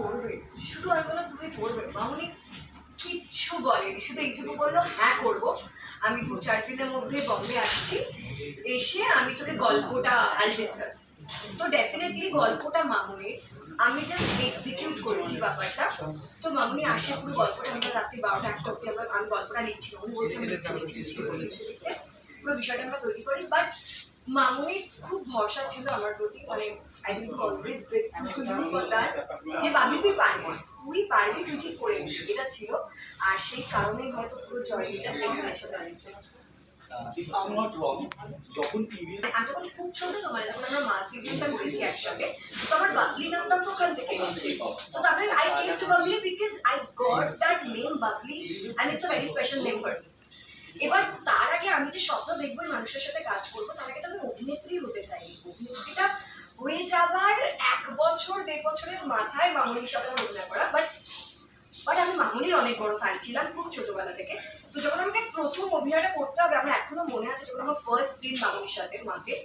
করবে? শুধু আমি বললাম, তুমি করবে। মামনি কিচ্ছু বলেনি। শুধু এইটুকু বলল হ্যাঁ করব। আমি দু চার দিনের মধ্যে বম্বে আসছি। এসে আমি তোকে গল্পটা আল ডিসকাস তো ডেফিনেটলি গল্পটা মামুনির। আমি জাস্ট এক্সিকিউট করেছি ব্যাপারটা। তো মামুনি আসে পুরো গল্পটা। আমরা রাত্রি বারোটা একটা অব্দি আমরা আমি গল্পটা লিখছি। উনি বলছে, আমি লিখছি পুরো বিষয়টা আমরা তৈরি করি। বাট মামুনির খুব ভরসা ছিল আমার প্রতি মানে I will always grateful to you for that যে ভাবলি তুই পারবি তুই পারবি তুই ঠিক করে এটা ছিল। আর সেই কারণেই হয়তো পুরো জয়নিটা এখানে এসে দাঁড়িয়েছে। যখন আমি তখন খুব ছোট তো মানে যখন আমরা মা সিরিয়ালটা করেছি একসাথে তো আমার বাবলি নামটা তো ওখান থেকে এসেছে। তো তারপরে I came to Babli because I got that name Babli and it's a very special name for me এবার তার আগে আমি যে স্বপ্ন দেখব মানুষের সাথে কাজ করব, তার আগে তো আমি অভিনেত্রী হতে চাই। অভিনেত্রীটা হয়ে যাবার এক বছর, দেড় বছরের মাথায় মামুনির সাথে আমার অভিনয় করা। বাট বাট আমি মামুনির অনেক বড় ফ্যান ছিলাম খুব ছোটবেলা থেকে। তো যখন আমাকে প্রথম অভিনয়টা করতে হবে, আমার এখনও মনে আছে যখন আমার ফার্স্ট সিন মামুনির সাথে, মাকে।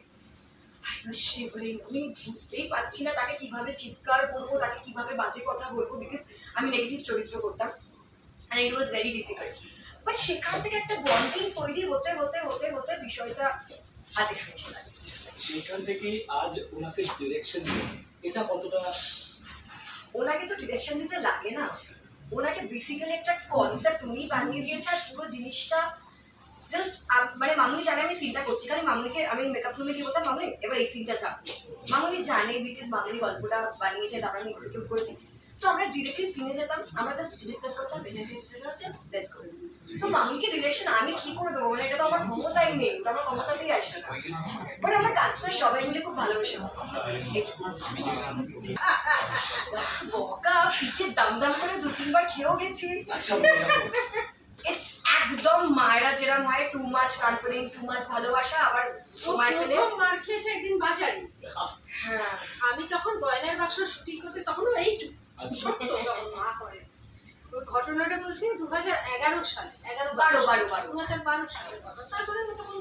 আমি বুঝতেই পারছি না তাকে কীভাবে চিৎকার করব, তাকে কীভাবে বাজে কথা বলব বিকজ আমি নেগেটিভ চরিত্র করতাম। And it was very difficult but সেখান থেকে একটা বন্ডিং তৈরি হতে হতে হতে হতে বিষয়টা আজ এখানে এসে দাঁড়িয়েছে। সেখান থেকেই আজ ওনাকে ডিরেকশন এটা কতটা? ওনাকে তো ডিরেকশন দিতে লাগে না। ওনাকে বেসিক্যালি একটা কনসেপ্ট উনি বানিয়ে দিয়েছে আর পুরো জিনিসটা জাস্ট মানে মামুনি জানে আমি সিনটা করছি কারণ মামুনিকে আমি মেকআপ রুমে কি বলতাম মামুনি এবার এই সিনটা চাপ মামুনি জানে বিকজ মামুনি গল্পটা বানিয়েছে তারপর আমি এক্সিকিউট করেছি। তো আমরা ডিরেক্টলি সিনে যেতাম আমরা জাস্ট ডিসকাস করতাম এটা এটা হচ্ছে লেটস করে সো ডিরেকশন আমি কি করে দেবো? মানে এটা তো আমার ক্ষমতাই নেই তো আমার আসে না। বাট আমরা কাজটা সবাই মিলে খুব ভালোবেসে বকা পিঠে দাম দাম করে দু তিনবার খেয়েও গেছি। আচ্ছা একদম মায়েরা যেরকম হয় টু মাছ পাম্পারিং টু মাছ ভালোবাসা আবার সময় পেলে মার খেয়েছে একদিন বাজারে। হ্যাঁ। আমি তখন গয়নার বাক্স শুটিং করতে তখনও এইটুকু ছোট্ট মা করে ঘটনাটা বলছি দু হাজার এগারো সালে এগারো বারো, বারো, বারো। দু হাজার বারো সালের কথা তারপরে তখন।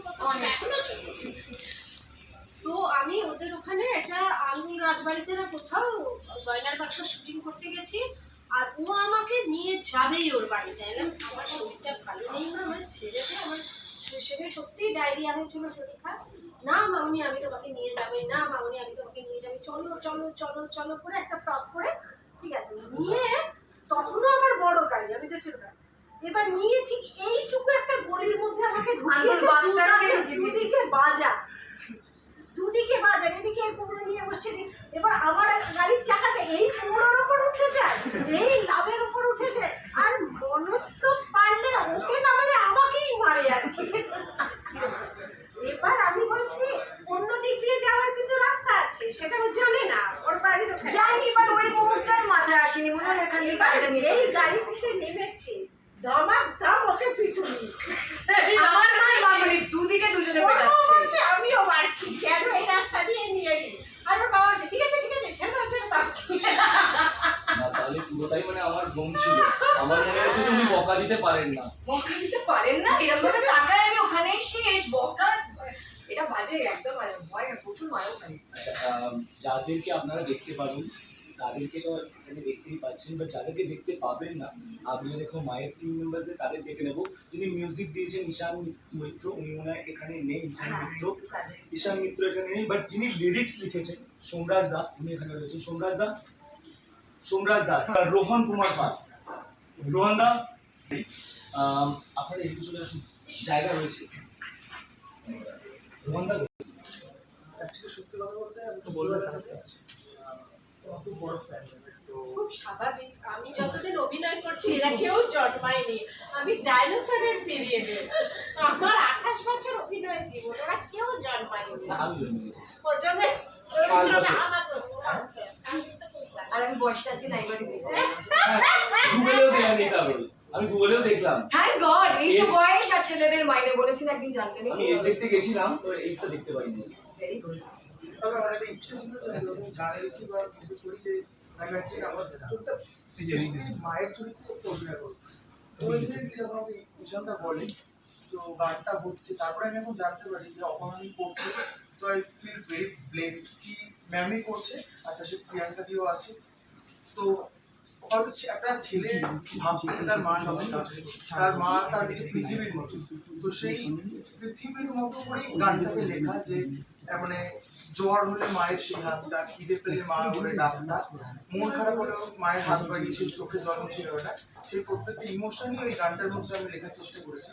তো আমি ওদের ওখানে একটা আঙ্গুল রাজবাড়িতে না কোথাও গয়নার বাক্স শুটিং করতে গেছি আর ও আমাকে নিয়ে যাবেই ওর বাড়িতে। এলাম আমার শরীরটা ভালো নেই না আমার ছেলেকে আমার সে- সেদিন সত্যিই ডায়রিয়া হয়েছিল শরীর খারাপ না মামনি আমি তোমাকে নিয়ে যাবে না মামনি আমি তোমাকে নিয়ে যাবে চলো চলো চলো চলো করে একটা টপ করে ঠিক আছে নিয়ে তখনও আমার বড় গাড়ি আমি তো ছোট এবার নিয়ে ঠিক এইটুকু একটা গলির মধ্যে আমাকে ঢুকিয়েছে দুদিকে- বাজার। দুদিকে বাজার এদিকে এই কুমড়ো নিয়ে বসছে এবার আমার গাড়ির চাকাটা এই কুমড়োর উপর উঠে যায় এই লাভের উপর উঠে যায় আর মনোজ তো পারলে ওকে না মানে আমাকেই মারে আর কি। এবার আমি বলছি অন্য দিক দিয়ে যাওয়ার কিন্তু রাস্তা আছে সেটা ও জানে না। জানি বাট ওই মুহূর্তে মাথায় আসেনি। মনে হয় এখান থেকে গাড়িটা নিয়ে এই গাড়ি থেকে নেমেছে ধমাক দাম ওকে পিটুনি আমার মা মামনি দুদিকে দুজনে পেটাচ্ছে আমিও মারছি কেন এই রাস্তা দিয়ে নিয়ে আর ওর বাবা বলছে ঠিক আছে ঠিক আছে ছেড়ে দাও ছেড়ে দাও। না তাহলে পুরোটাই মানে আমার ঘুম ছিল। আমার মনে হয় উনি বকা দিতে পারেন না। বকা দিতে পারেন না এরকম ভাবে তাকায় আমি ওখানেই শেষ বকা এটা বাজে একদম মানে ভয় না প্রচুর মায়ও খাই আচ্ছা যাদেরকে আপনারা দেখতে পাবেন তাদেরকে তো এখানে দেখতেই পাচ্ছেন বাট যাদেরকে দেখতে পাবেন না আপনি দেখো মায়ের টিম মেম্বারদের তাদের দেখে নেব। যিনি মিউজিক দিয়েছেন ঈশান মিত্র উনি মনে হয় এখানে নেই ঈশান হ্যাঁ, মিত্র। ঈশান মিত্র এখানে নেই বাট যিনি লিরিক্স লিখেছেন সোমরাজ দা উনি এখানে রয়েছেন। সোমরাজ দা? সোমরাজ দাস আর রোহন কুমার পাল। রোহন দা? আপনারা একটু চলে আসুন জায়গা রয়েছে। সত্যি কথা বলতে আমি আমার খুব বড় ফ্যান খুব স্বাভাবিক। আমি যতদিন অভিনয় করছি এরা কেউ জন্মায়নি। আমি ডাইনোসরের পিরিয়ডে আমার আঠাশ বছর অভিনয় জীবন ওরা কেউ জন্মায়নি। আমি জন্ম। আর আমি বয়সটা আছি নাইবারই আমি গুগলেও দেখলাম। থ্যাংক গড এইসব বয়স আর ছেলেদের মাইনে বলেছেন একদিন জানতে নেই। আমি এস দেখতে গেছিলাম তো এইসটা দেখতে পাইনি। ভেরি গুড তবে আমার একটা ইচ্ছে ছিল যে এরকম কি বা কিছু করি যে আমি অ্যাকচুয়ালি আমার চোখটা মায়ের চরিত্রে যখন ঈশানটা বলে তো গানটা হচ্ছে তারপরে আমি এখন জানতে পারি যে অপমানি করছে তো আই ফিল ভেরি ব্লেসড কি ম্যামই করছে আর তার সাথে প্রিয়াঙ্কা দিও আছে। তো হয়তো একটা ছেলে ভাবতে তার মা তার মা তার পৃথিবীর মতো তো সেই পৃথিবীর মতো করেই গানটাকে লেখা যে মানে জ্বর হলে মায়ের সেই হাতটা খিদে পেলে মা বলে ডাকটা মন খারাপ হলে মায়ের হাত বাড়িয়ে সেই চোখে জল মুছে দেওয়াটা সেই প্রত্যেকটা ইমোশনই ওই গানটার মধ্যে আমি লেখার চেষ্টা করেছি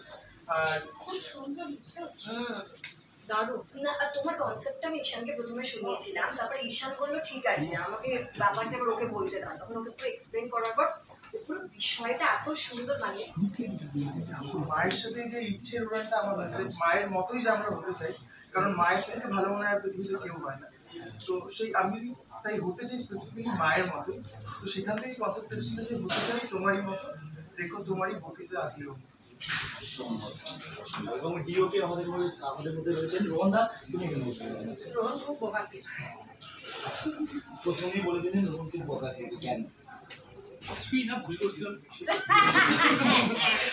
আর খুব সুন্দর দারুণ। না তোমার কনসেপ্টটা আমি ঈশানকে প্রথমে শুনিয়েছিলাম তারপরে ঈশান বলল ঠিক আছে আমাকে ব্যাপারটা এবার ওকে বলতে দাও। তখন ওকে পুরো এক্সপ্লেন করার পর পুরো বিষয়টা এত সুন্দর মায়ের সাথে যে ইচ্ছের উড়ানটা আমার আছে মায়ের মতোই যে আমরা হতে চাই কারণ মায়ের থেকে ভালো মনে হয় পৃথিবীতে কেউ হয় না। তো সেই আমি তাই হতে চাই স্পেসিফিকলি মায়ের মতো তো সেখান থেকে কনসেপ্ট ছিল যে হতে চাই তোমারই মতো রেখো তোমারই গতিতে আগিয়েও আমাদের মধ্যে রয়েছেন প্রথমেই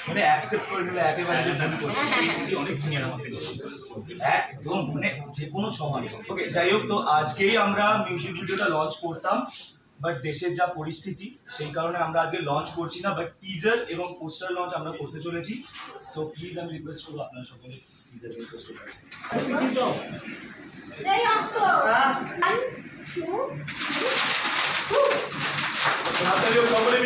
মানে অ্যাকসেপ্ট করে একেবারে যে একদম মানে যে কোনো সময়। ওকে যাই হোক, তো আজকেই আমরা মিউজিক ভিডিওটা লঞ্চ করতাম। বাট দেশের যা পরিস্থিতি, সেই কারণে আমরা আজকে লঞ্চ করছি না বাট টিজার এবং পোস্টার লঞ্চ আমরা করতে চলেছি। সো প্লিজ আমি রিকোয়েস্ট করব আপনারা সকলে টিজার এবং পোস্টার এই আসো ওয়ান টু হাতালি সকলে